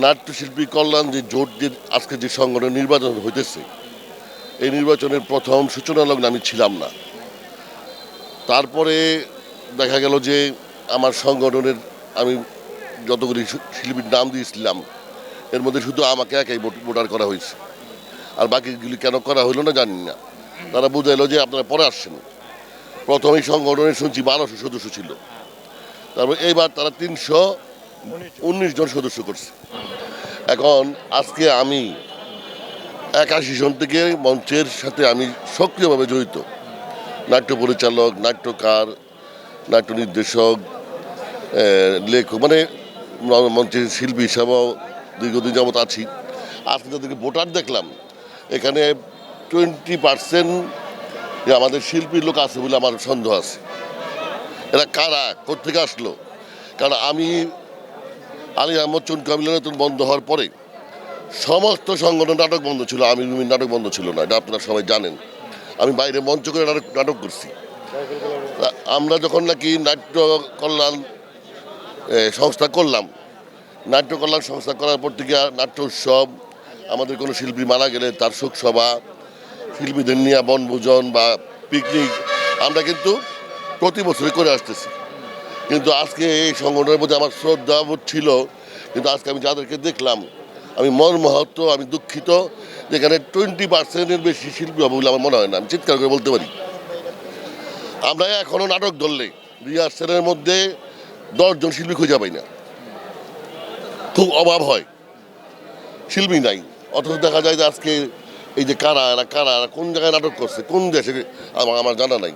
নাট্যশিল্পী কল্যাণ যে জোট দিয়ে আজকে যে সংগঠন নির্বাচন হইতেছে, এই নির্বাচনের প্রথম সূচনা লগ্নে আমি ছিলাম না। তারপরে দেখা গেল যে আমার সংগঠনের আমি যতগুলি শিল্পীর নাম দিয়েছিলাম, এর মধ্যে শুধু আমাকে একাই ভোটার করা হয়েছে। আর বাকিগুলি কেন করা হলো না জানি না। তারা বুঝাইলো যে আপনারা পরে আসছেন। প্রথম এই সংগঠনে শুনছি বারোশো সদস্য ছিল। তারপর এইবার তারা তিনশো উনিশ জন সদস্য করছে। এখন আজকে আমি একাশি জন থেকে মঞ্চের সাথে আমি সক্রিয়ভাবে জড়িত। নাট্য পরিচালক, নাট্যকার, নাট্য নির্দেশক লেখক মানে মঞ্চের শিল্পী হিসাবেও দীর্ঘদিন যাবৎ আছি। আজকে তাদেরকে ভোটার দেখলাম। এখানে টোয়েন্টি পার্সেন্ট আমাদের শিল্পীর লোক আছে বলে আমার সন্দেহ আছে। এরা কারা? কোথেকে আসলো? কারণ আমি আলী আহমদ চুন কামিলন বন্ধ হওয়ার পরে সমস্ত সংগঠন নাটক বন্ধ ছিল আমি রুমির নাটক বন্ধ ছিল না, এটা আপনারা সবাই জানেন। আমি বাইরে মঞ্চ করে নাটক নাটক করছি। আমরা যখন নাকি নাট্য কল্যাণ সংস্থা করলাম, নাট্য কল্যাণ সংস্থা করার পর থেকে নাট্য উৎসব, আমাদের কোনো শিল্পী মারা গেলে তার শোকসভা শিল্পীদের নিয়ে বনভোজন বা পিকনিক আমরা কিন্তু প্রতি বছরই করে আসতেছি। কিন্তু আজকে এই সংগঠনের প্রতি আমার শ্রদ্ধা ছিল, কিন্তু আজকে আমি যাদেরকে দেখলাম, আমি মহত্ব আমি দুঃখিত, যেখানে টোয়েন্টি পার্সেন্টের বেশি শিল্পী হবে বলে আমার মনে হয় না। আমি চিৎকার করে বলতে পারি। আমরা এখনও নাটক ধরলে রিহার্সেলের মধ্যে দশজন শিল্পী খুঁজে পাই না। খুব অভাব হয়। শিল্পী নাই। অথচ দেখা যায় যে আজকে এই যে কারা, এরা কারা, এরা কোন জায়গায় নাটক করছে, কোন দেশে আমার জানা নাই।